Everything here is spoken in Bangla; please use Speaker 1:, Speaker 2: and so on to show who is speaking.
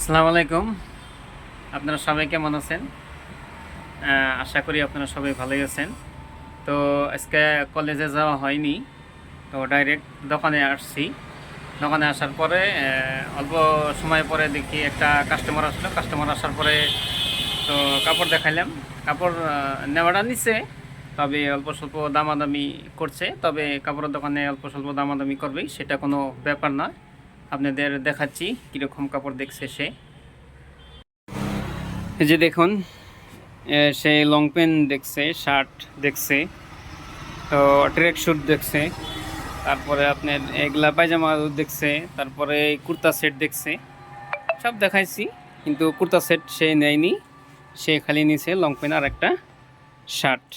Speaker 1: আসসালামু আলাইকুম। আপনারা সবাই কেমন আছেন? আশা করি আপনারা সবাই ভালোই আছেন। তো আজকে কলেজে যাওয়া হয়নি, তো ডাইরেক্ট দোকানে আসছি। দোকানে আসার পরে অল্প সময় পরে দেখি একটা কাস্টমার আসলো। কাস্টমার আসার পরে তো কাপড় দেখাইলাম। কাপড় নেওয়াটা নিচ্ছে তবে অল্প স্বল্প দামাদামি করছে। তবে কাপড়ের দোকানে অল্প স্বল্প দামাদামি করবেই, সেটা কোনো ব্যাপার না আপনাদের দেখাচ্ছি কীরকম কাপড় দেখছে সে। এই যে দেখুন সে লং প্যান্ট দেখছে শার্ট দেখছে, তো ট্রেক শ্যুট দেখছে, তারপরে আপনার এগুলা পায়জামা দেখছে, তারপরে কুর্তা সেট দেখছে, সব দেখাইছি, কিন্তু কুর্তা সেট সে নেয়নি, সে খালি নিছে লং প্যান্ট আর একটা শার্ট